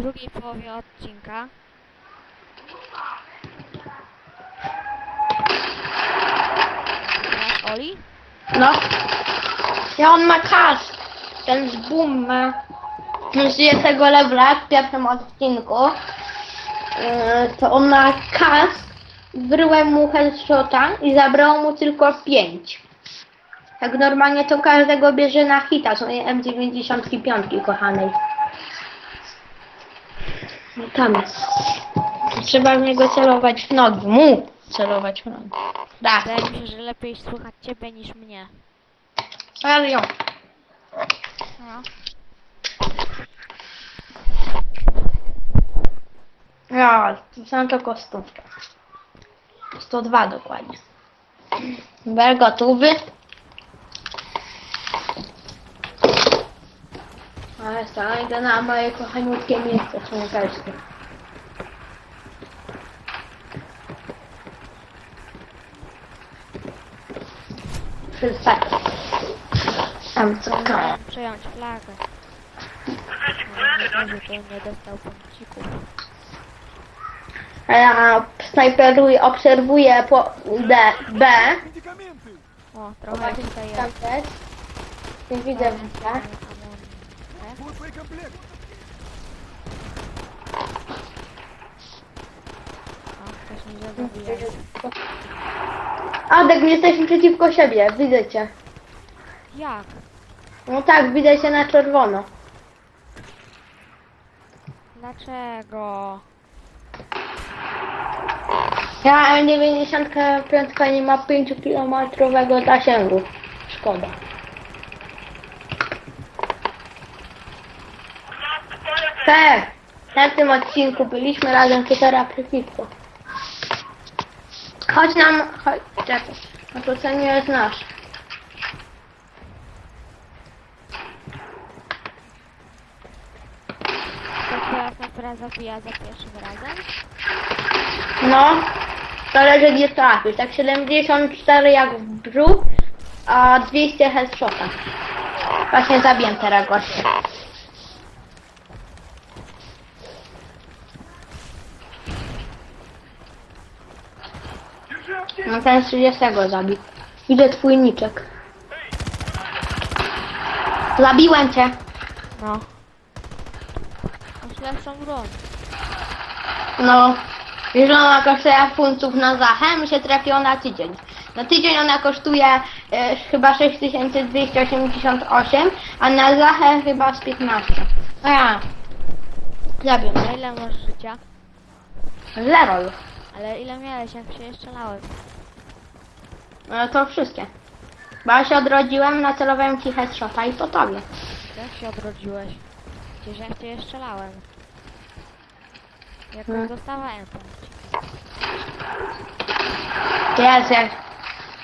drugiej połowie odcinka. Teraz Oli? No. Ja on ma kask. Ten z boom ma z 30 levela w pierwszym odcinku. Yy, To on ma kask. Wryłem mu headshota i zabrało mu tylko 5. Tak normalnie to każdego bierze na hita, są M95 kochanej. No tam jest. Trzeba w niego celować w nogi. Mu celować w nogi. Tak. Wydaje mi się, że lepiej słychać ciebie niż mnie. Serio. No. Ja, to są tylko stówkę. 102 dokładnie. Ber gotowy. A, znajdę na moje kochaniutkie miejsce członkowskie. Przestań. Tam co gra. Przejąć flagę. No, nie, nie, tak? nie dostał punkcików. Ja snajperuję, obserwuję po D, B. O, trochę tutaj jest. Tam też. Nie widzę, że. Tak. O, ktoś mi zabija. Adek, jesteśmy przeciwko siebie, widzę cię. Jak? No tak, widzę cię na czerwono. Dlaczego? Ja M95 nie ma 5-kilometrowego zasięgu. Szkoda. Tak, na tym odcinku byliśmy razem teraz przeciwko. Chodź nam, chodź, czekaj, no to co nie jest nasz. To snajpera zabija za pierwszym razem? No, zależy gdzie trafisz. Tak 74 jak w brzuch, a 200 headshota. Właśnie zabiłem teraz gościa. No ten z 30 zabił. Widzę twój niczek. Zabiłem cię. No. Masz lepszą broń. No, wiesz, ona kosztuje funtów na zachę, mi się trafiło na tydzień. Na tydzień ona kosztuje e, chyba 6288, a na zachę chyba z 15. A ja, zabiłem. Ile masz życia? Zero już. Ale ile miałeś, jak się jeszcze lałem? No to wszystkie. Bo ja się odrodziłem, nacelowałem ci headshota i po tobie. Jak się odrodziłeś? Przecież ja cię jeszcze lałem. Jak Hmm. dostawałem punkcik. Jest, jak...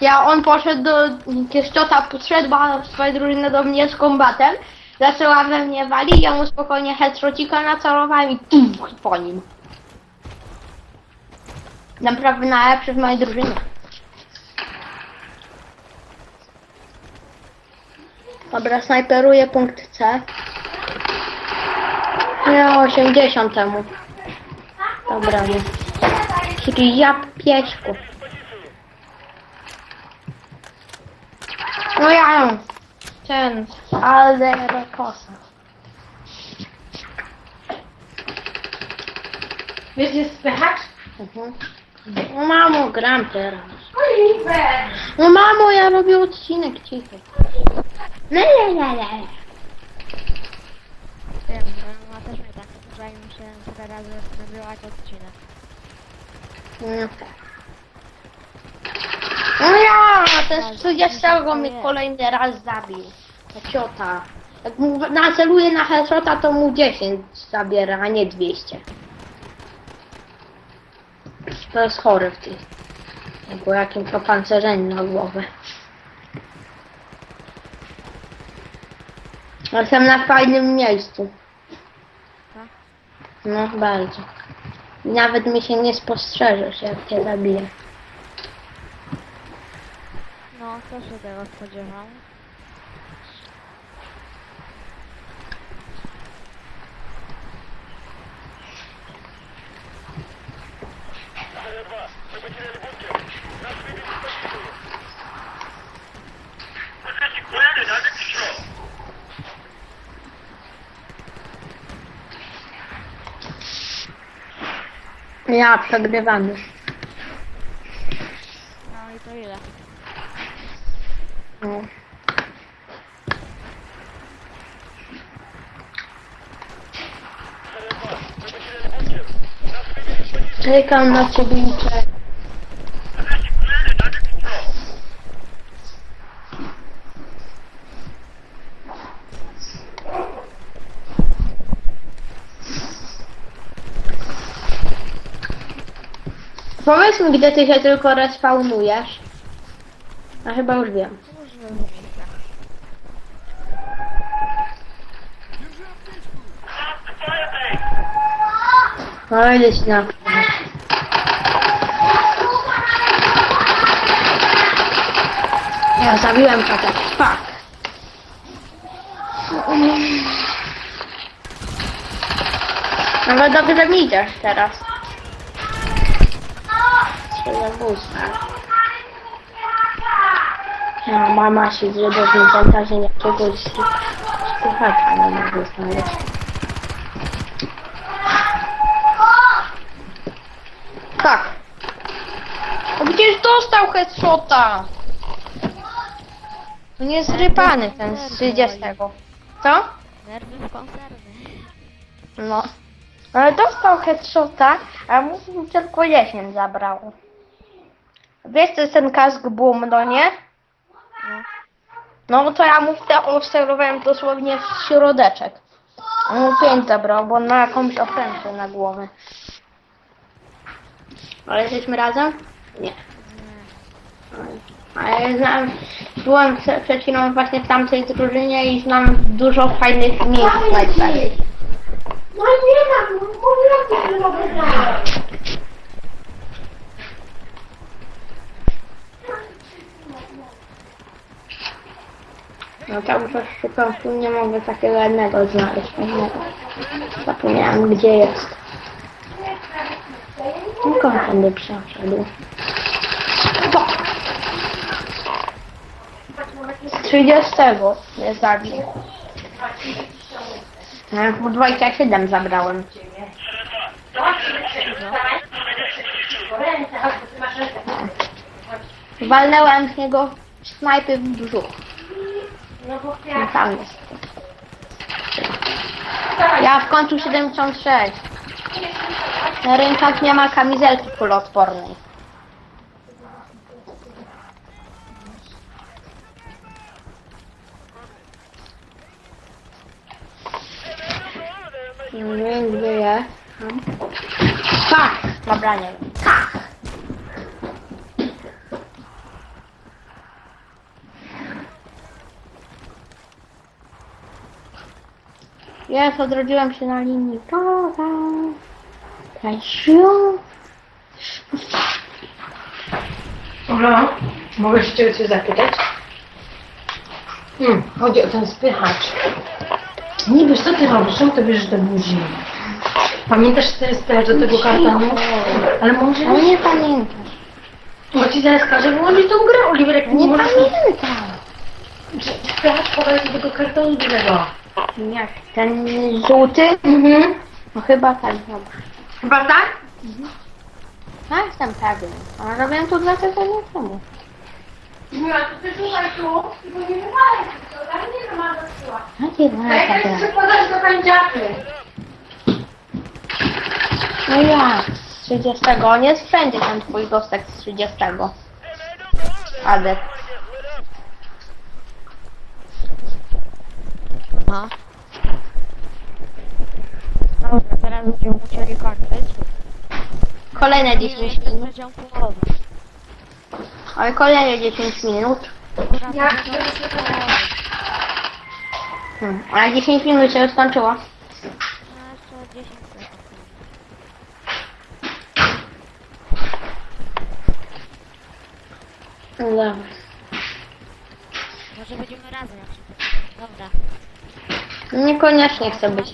Ja, on poszedł do... Kieszczota podszedł, bo swoje drużyny do mnie z kombatem. Zaczęła we mnie walić, ja mu spokojnie headshotika nacelowałem i tuch, po nim. Naprawdę najlepszy w mojej drużynie. Dobra, snajperuję punkt C. Ja 80 temu. Dobra, nie. Czyli ja pieśku. No ja ten Aldero Kosa. Wiesz, gdzie spychacz? Mhm. No mamo, gram teraz. No mamo, ja robię odcinek cichy. Nie, nie, nie, nie. Wiem, że ma też mnie tak, mi się parę razy nagrywać odcinek. No tak. No ja, ten z 30 mnie kolejny raz zabił. Ta ciota. Jak mu naceluje na headshota, to mu 10 zabiera, a nie 200. To jest chory w tej. Bo jakim to pancerzeniu na głowę. Jestem na fajnym miejscu. Tak? No, bardzo. Nawet mi się nie spostrzeżesz, jak cię zabiję. No, też się tego spodziewam. Ja przegrywamy. No i to ile? No. Czekam na ciebie i czekam. Powiedz mi, gdzie ty się tylko respawnujesz. A chyba już wiem. No idę ci na Ja zabiłem tatę. Fuck. Ale dobrze mi idziesz teraz. Trzeba busta. Ja, mama się zje do inwentarza jakiegoś słuchacza nie mogę znaleźć. Tak. O, gdzieś dostał headshota. To nie jest rypany ten z 30. Co? Nerwy w konserwy. No. Ale dostał headshota, a mu tylko 10 zabrało. Wiesz, co jest ten kask boom, no nie? No. No to ja mu wtedy obserwowałem dosłownie w środeczek. On mu 5 zabrał, bo on ma jakąś ofensę na głowę. Ale jesteśmy razem? Nie. Ale ja znam, byłem prze- przed chwilą właśnie w tamtej drużynie i znam dużo fajnych miejsc. No nie mam, mówię, że mogę znaleźć. No tam coś szukam, nie mogę takiego jednego znaleźć. fajnego. Zapomniałem gdzie jest. Tylko on tędy przeszedł. Z 30 mnie zabił. Ja po 27 zabrałem. Walnęłem z niego snajpy w brzuch. No bo No tam jest. Ja w końcu 76. Na rękach nie ma kamizelki kuloodpornej. Nie wiem gdzie jest. Tak! Dobra, nie wiem. Tak! Jest, odrodziłem się na linii Prawa. Krasiu. Dobra, mogę się cię zapytać? Hmm, chodzi o ten spychacz. Niby, co ty robisz? Czemu to bierzesz do buzi? Pamiętasz ten spychacz do tego kartonu? Ale może Ale nie... nie pamiętam. Bo ci zaraz każę wyłączyć tą grę, Oliver, jak Nie możesz... pamiętam. Spychacz podaj do tego kartonu dużego. Jak ten żółty? Mhm. No chyba tak, dobra. Chyba tak? No jestem pewien. A robiłem to dwa tygodnie temu. Nie, to ty słuchaj tu, tylko nie wywalaj się, to nie ma do siła. Jakie dwa Jak tygodnie? przykładasz do pędziaty? No jak? Z 30. On jest wszędzie ten twój gostek z 30. Adek. Aha. Dobra, teraz będziemy musieli kończyć. Kolejne 10 minut. Będzie połowa. Ale kolejne 10 minut. Połowa. Hmm. Ale 10 minut się już skończyło. No jeszcze 10 sekund. No dobra. Może będziemy razem jak się Dobra. Niekoniecznie chcę być